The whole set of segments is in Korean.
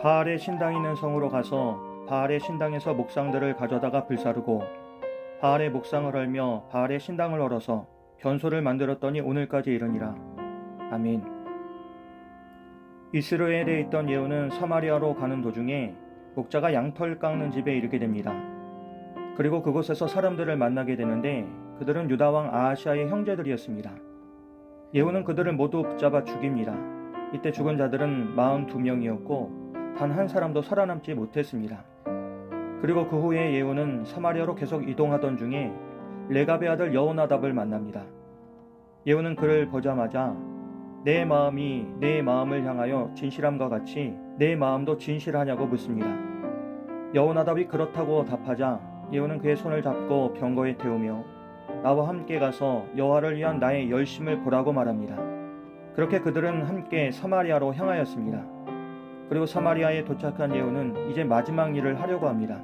바알의 신당이 있는 성으로 가서 바알의 신당에서 목상들을 가져다가 불사르고 바알의 목상을 헐며 바알의 신당을 헐어서 변소를 만들었더니 오늘까지 이르니라. 아멘. 이스라엘에 있던 예후는 사마리아로 가는 도중에 목자가 양털 깎는 집에 이르게 됩니다. 그리고 그곳에서 사람들을 만나게 되는데 그들은 유다 왕 아하시아의 형제들이었습니다. 예후는 그들을 모두 붙잡아 죽입니다. 이때 죽은 자들은 42명이었고 단 한 사람도 살아남지 못했습니다. 그리고 그 후에 예후는 사마리아로 계속 이동하던 중에 레갑의 아들 여호나답을 만납니다. 예후는 그를 보자마자 내 마음이 내 마음을 향하여 진실함과 같이 내 마음도 진실하냐고 묻습니다. 여호나답이 그렇다고 답하자 예후는 그의 손을 잡고 병거에 태우며 나와 함께 가서 여호와를 위한 나의 열심을 보라고 말합니다. 그렇게 그들은 함께 사마리아로 향하였습니다. 그리고 사마리아에 도착한 예후는 이제 마지막 일을 하려고 합니다.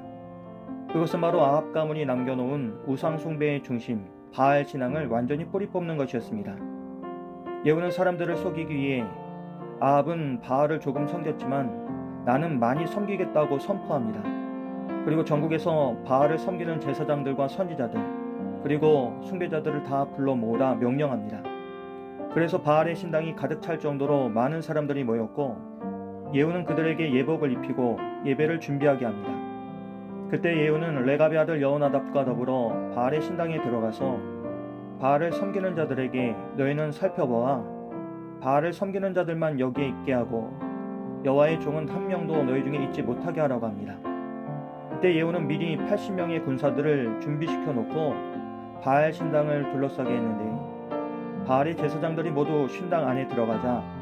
그것은 바로 아합 가문이 남겨놓은 우상 숭배의 중심 바알 신앙을 완전히 뿌리 뽑는 것이었습니다. 예후는 사람들을 속이기 위해 아합은 바알을 조금 섬겼지만 나는 많이 섬기겠다고 선포합니다. 그리고 전국에서 바알을 섬기는 제사장들과 선지자들 그리고 숭배자들을 다 불러 모으라 명령합니다. 그래서 바알의 신당이 가득 찰 정도로 많은 사람들이 모였고 예후는 그들에게 예복을 입히고 예배를 준비하게 합니다. 그때 예후는 레갑의 아들 여호나답과 더불어 바알의 신당에 들어가서 바알을 섬기는 자들에게 너희는 살펴보아 바알을 섬기는 자들만 여기에 있게 하고 여호와의 종은 한 명도 너희 중에 있지 못하게 하라고 합니다. 이때 예후는 미리 80명의 군사들을 준비시켜 놓고 바알 신당을 둘러싸게 했는데 바알의 제사장들이 모두 신당 안에 들어가자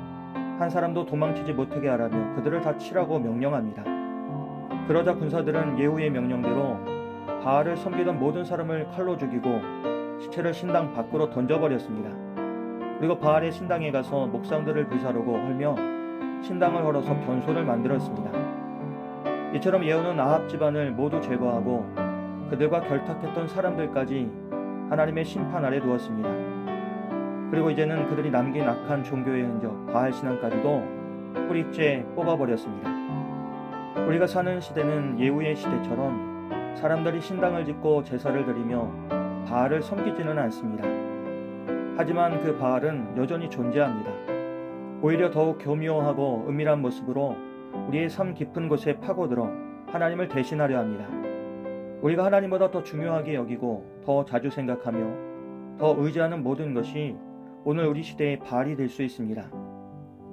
한 사람도 도망치지 못하게 하라며 그들을 다 치라고 명령합니다. 그러자 군사들은 예후의 명령대로 바알을 섬기던 모든 사람을 칼로 죽이고 시체를 신당 밖으로 던져버렸습니다. 그리고 바알의 신당에 가서 목상들을 불사르고 헐며 신당을 헐어서 변소를 만들었습니다. 이처럼 예후는 아합 집안을 모두 제거하고 그들과 결탁했던 사람들까지 하나님의 심판 아래 두었습니다. 그리고 이제는 그들이 남긴 악한 종교의 흔적, 바알 신앙까지도 뿌리째 뽑아버렸습니다. 우리가 사는 시대는 예후의 시대처럼 사람들이 신당을 짓고 제사를 드리며 바알을 섬기지는 않습니다. 하지만 그 바알은 여전히 존재합니다. 오히려 더욱 교묘하고 은밀한 모습으로 우리의 삶 깊은 곳에 파고들어 하나님을 대신하려 합니다. 우리가 하나님보다 더 중요하게 여기고 더 자주 생각하며 더 의지하는 모든 것이 오늘 우리 시대의 바알이 될 수 있습니다.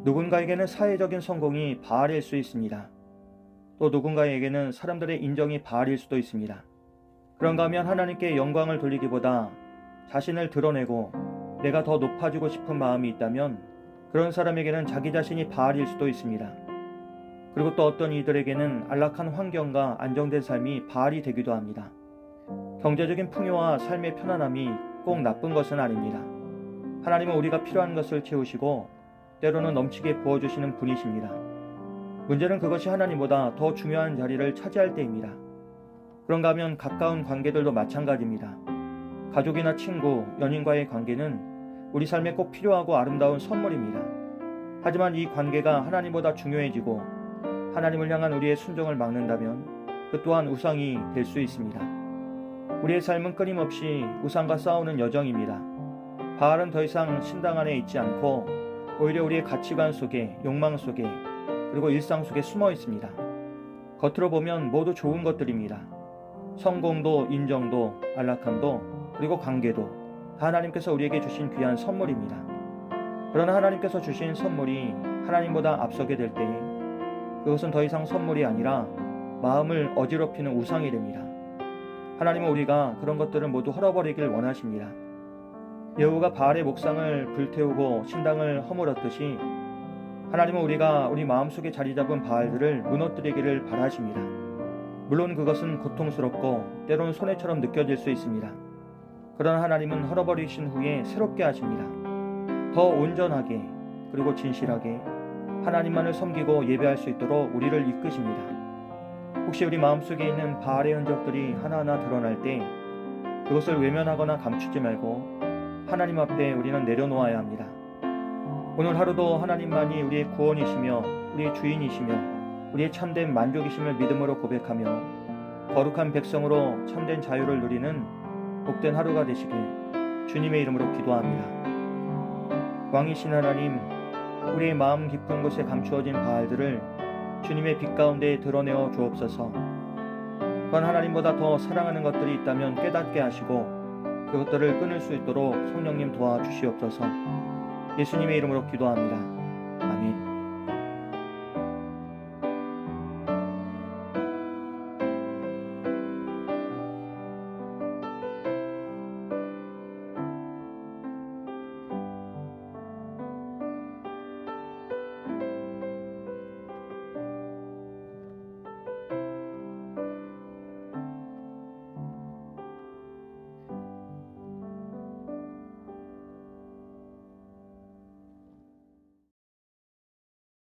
누군가에게는 사회적인 성공이 바알일 수 있습니다. 또 누군가에게는 사람들의 인정이 바알일 수도 있습니다. 그런가 하면 하나님께 영광을 돌리기보다 자신을 드러내고 내가 더 높아지고 싶은 마음이 있다면 그런 사람에게는 자기 자신이 바알일 수도 있습니다. 그리고 또 어떤 이들에게는 안락한 환경과 안정된 삶이 바알이 되기도 합니다. 경제적인 풍요와 삶의 편안함이 꼭 나쁜 것은 아닙니다. 하나님은 우리가 필요한 것을 채우시고 때로는 넘치게 부어주시는 분이십니다. 문제는 그것이 하나님보다 더 중요한 자리를 차지할 때입니다. 그런가 하면 가까운 관계들도 마찬가지입니다. 가족이나 친구, 연인과의 관계는 우리 삶에 꼭 필요하고 아름다운 선물입니다. 하지만 이 관계가 하나님보다 중요해지고 하나님을 향한 우리의 순종을 막는다면 그 또한 우상이 될 수 있습니다. 우리의 삶은 끊임없이 우상과 싸우는 여정입니다. 바알은 더 이상 신당 안에 있지 않고 오히려 우리의 가치관 속에 욕망 속에 그리고 일상 속에 숨어 있습니다. 겉으로 보면 모두 좋은 것들입니다. 성공도 인정도 안락함도 그리고 관계도 하나님께서 우리에게 주신 귀한 선물입니다. 그러나 하나님께서 주신 선물이 하나님보다 앞서게 될 때에 그것은 더 이상 선물이 아니라 마음을 어지럽히는 우상이 됩니다. 하나님은 우리가 그런 것들을 모두 헐어버리길 원하십니다. 여우가 바알의 목상을 불태우고 신당을 허물었듯이 하나님은 우리가 우리 마음속에 자리 잡은 바알들을 무너뜨리기를 바라십니다. 물론 그것은 고통스럽고 때론 손해처럼 느껴질 수 있습니다. 그러나 하나님은 헐어버리신 후에 새롭게 하십니다. 더 온전하게 그리고 진실하게 하나님만을 섬기고 예배할 수 있도록 우리를 이끄십니다. 혹시 우리 마음속에 있는 바알의 흔적들이 하나하나 드러날 때 그것을 외면하거나 감추지 말고 하나님 앞에 우리는 내려놓아야 합니다. 오늘 하루도 하나님만이 우리의 구원이시며 우리의 주인이시며 우리의 참된 만족이심을 믿음으로 고백하며 거룩한 백성으로 참된 자유를 누리는 복된 하루가 되시길 주님의 이름으로 기도합니다. 왕이신 하나님, 우리의 마음 깊은 곳에 감추어진 바알들을 주님의 빛 가운데 드러내어 주옵소서. 또한 하나님보다 더 사랑하는 것들이 있다면 깨닫게 하시고 그것들을 끊을 수 있도록 성령님 도와주시옵소서. 예수님의 이름으로 기도합니다. 아멘.